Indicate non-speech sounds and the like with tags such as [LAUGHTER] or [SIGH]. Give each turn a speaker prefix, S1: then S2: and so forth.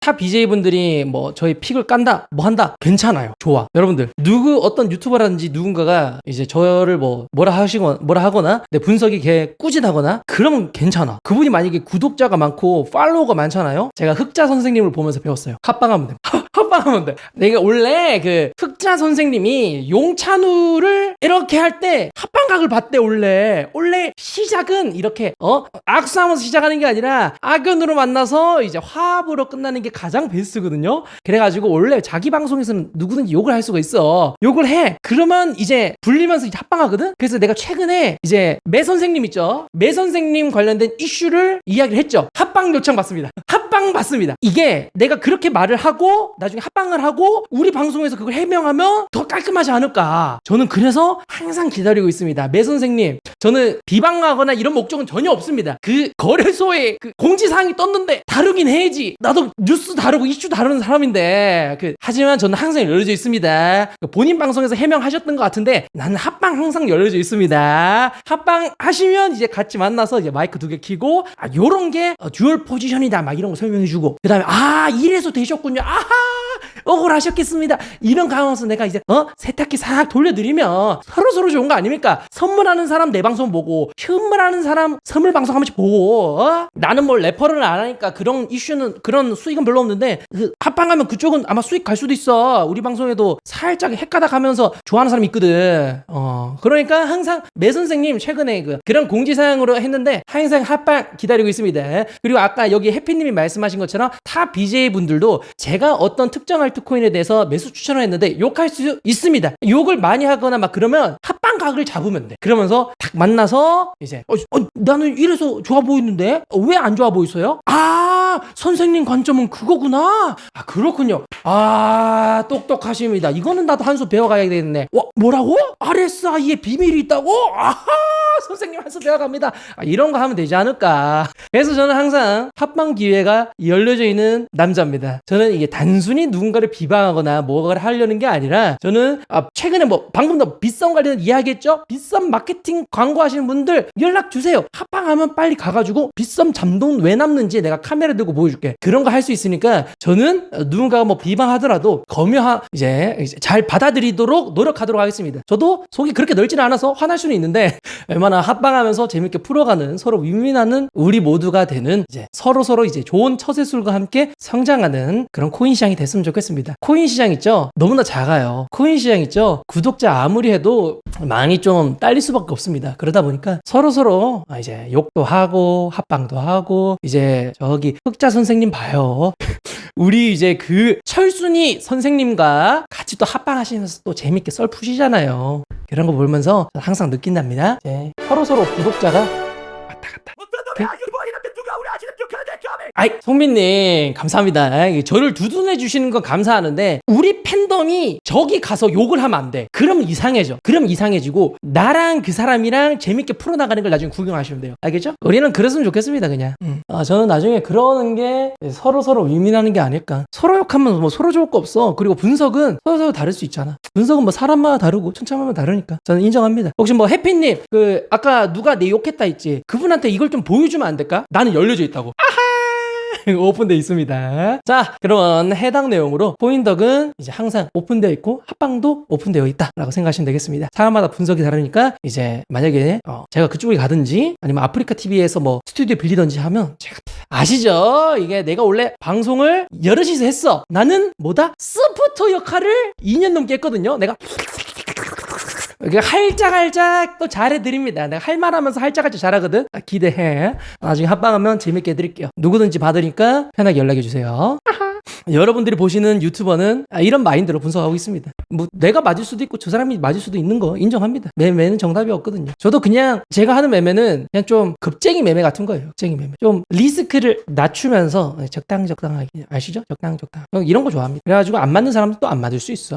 S1: 타 BJ분들이 뭐 저희 픽을 깐다, 뭐 한다, 괜찮아요. 좋아. 여러분들, 누구, 어떤 유튜버라든지 누군가가 이제 저를 뭐, 뭐라 하시거나, 뭐라 하거나, 내 분석이 개 꾸진하거나, 그러면 괜찮아. 그분이 만약에 구독자가 많고, 팔로워가 많잖아요? 제가 흑자 선생님을 보면서 배웠어요. 합방하면 돼. 합방하면 돼. 내가 원래 그 흑자 선생님이 용찬우를 이렇게 할 때 합방각을 봤대, 원래. 원래 시작은 이렇게, 어? 악수하면서 시작하는 게 아니라 악연으로 만나서 이제 화합으로 끝나는 게 가장 베스트거든요. 그래가지고 원래 자기 방송에서는 누구든지 욕을 할 수가 있어. 욕을 해. 그러면 이제 불리면서 이제 합방하거든? 그래서 내가 최근에 이제 매 선생님 있죠? 매 선생님 관련된 이슈를 이야기를 했죠. 합방 요청 받습니다. 합 방 받습니다. 이게 내가 그렇게 말을 하고 나중에 합방을 하고 우리 방송에서 그걸 해명하면 더 깔끔하지 않을까. 저는 그래서 항상 기다리고 있습니다. 매 선생님, 저는 비방하거나 이런 목적은 전혀 없습니다. 그 거래소에 그 공지사항이 떴는데 다루긴 해야지. 나도 뉴스 다루고 이슈 다루는 사람인데. 그, 하지만 저는 항상 열려져 있습니다. 그 본인 방송에서 해명하셨던 것 같은데 나는 합방 항상 열려져 있습니다. 합방 하시면 이제 같이 만나서 이제 마이크 두 개 키고 아 요런 게 어, 듀얼 포지션이다 막 이런 거 설명 해주고 그 다음에 아 이래서 되셨군요. 아하 억울하셨겠습니다. 이런 강화서 내가 이제 어 세탁기 싹 돌려드리면 서로 서로 좋은 거 아닙니까? 선물하는 사람 내 방송 보고 선물하는 사람 선물 방송 한 번씩 보고 어? 나는 뭘 래퍼를 안 하니까 그런 이슈는 그런 수익은 별로 없는데 그 합방하면 그쪽은 아마 수익 갈 수도 있어. 우리 방송에도 살짝 헷가닥 하면서 좋아하는 사람이 있거든. 어 그러니까 항상 매 선생님 최근에 그 그런 공지사항으로 했는데 항상 합방 기다리고 있습니다. 그리고 아까 여기 해피님이 말씀하신 것처럼 타 BJ 분들도 제가 어떤 특정 알트코인에 대해서 매수 추천을 했는데 욕할 수 있습니다. 욕을 많이 하거나 막 그러면 합방 각을 잡으면 돼. 그러면서 딱 만나서 이제 어, 어, 나는 이래서 좋아 보이는데 왜안 좋아 보이세요? 아 선생님 관점은 그거구나. 아 그렇군요. 아 똑똑하십니다. 이거는 나도 한 수 배워가야 되겠네. 와 뭐라고? RSI에 비밀이 있다고? 아하 [LAUGHS] 선생님 한수 배워갑니다. 아, 이런 거 하면 되지 않을까. 그래서 저는 항상 합방 기회가 열려져 있는 남자입니다. 저는 이게 단순히 누군가를 비방하거나 뭐를 하려는 게 아니라 저는 아, 최근에 뭐 방금도 비썸 관련 이야기했죠. 비썸 마케팅 광고하시는 분들 연락 주세요. 합방하면 빨리 가가지고 비썸 잠돈 왜 남는지 내가 카메라 들고 보여줄게. 그런 거 할 수 있으니까 저는 누군가가 뭐 비방하더라도 검요하 이제 이제 잘 받아들이도록 노력하도록 하겠습니다. 저도 속이 그렇게 넓지는 않아서 화날 수는 있는데 [LAUGHS] 얼마나 합방하면서 재밌게 풀어가는 서로 윈윈하는 우리 모두가 되는 이제 서로 서로 이제 좋은 처세술과 함께 성장하는 그런 코인 시장이 됐으면 좋겠습니다. 코인 시장 있죠? 너무나 작아요. 코인 시장 있죠? 구독자 아무리 해도 많이 좀 딸릴 수밖에 없습니다. 그러다 보니까 서로 서로 아, 이제 욕도 하고 합방도 하고 이제 저기 흑자 선생님 봐요. [LAUGHS] 우리 이제 그 철순이 선생님과 같이 또 합방하시면서 또 재밌게 썰 푸시잖아요. 그런 거 보면서 항상 느낀답니다. 이제 서로 서로 구독자가 왔다 갔다. 아이 송민님 감사합니다. 저를 두둔해 주시는 건 감사하는데 우리 팬덤이 저기 가서 욕을 하면 안 돼. 그럼 이상해져. 그럼 이상해지고 나랑 그 사람이랑 재밌게 풀어나가는 걸 나중에 구경하시면 돼요. 알겠죠? 우리는 그랬으면 좋겠습니다. 그냥. 음. 아, 저는 나중에 그러는 게 서로 서로 위민하는 게 아닐까. 서로 욕하면 뭐 서로 좋을 거 없어. 그리고 분석은 서로 서로 다를 수 있잖아. 분석은 뭐 사람마다 다르고 천차만마다 다르니까 저는 인정합니다. 혹시 뭐 해피님 그 아까 누가 내 욕했다 했지? 그분한테 이걸 좀 보여주면 안 될까? 나는 열려져 있다고. [LAUGHS] 오픈되어 있습니다. 자, 그러면 해당 내용으로 포인덕은 이제 항상 오픈되어 있고 합방도 오픈되어 있다라고 생각하시면 되겠습니다. 사람마다 분석이 다르니까 이제 만약에 어, 제가 그쪽에 가든지 아니면 아프리카 TV에서 뭐 스튜디오 빌리던지 하면 제가 아시죠? 이게 내가 원래 방송을 여럿이서 했어. 나는 뭐다? 스푸터 역할을 2년 넘게 했거든요. 내가 할짝할짝 또 잘해드립니다. 내가 할 말하면서 할짝할짝 잘하거든. 아, 기대해. 나중에 합방하면 재밌게 해드릴게요. 누구든지 받으니까 편하게 연락해주세요. [LAUGHS] 여러분들이 보시는 유튜버는 아, 이런 마인드로 분석하고 있습니다. 뭐 내가 맞을 수도 있고 저 사람이 맞을 수도 있는 거 인정합니다. 매매는 정답이 없거든요. 저도 그냥 제가 하는 매매는 그냥 좀 급쟁이 매매 같은 거예요. 급쟁이 매매. 좀 리스크를 낮추면서 적당 적당하게 아시죠? 적당 적당. 이런 거 좋아합니다. 그래가지고 안 맞는 사람도 또 안 맞을 수 있어.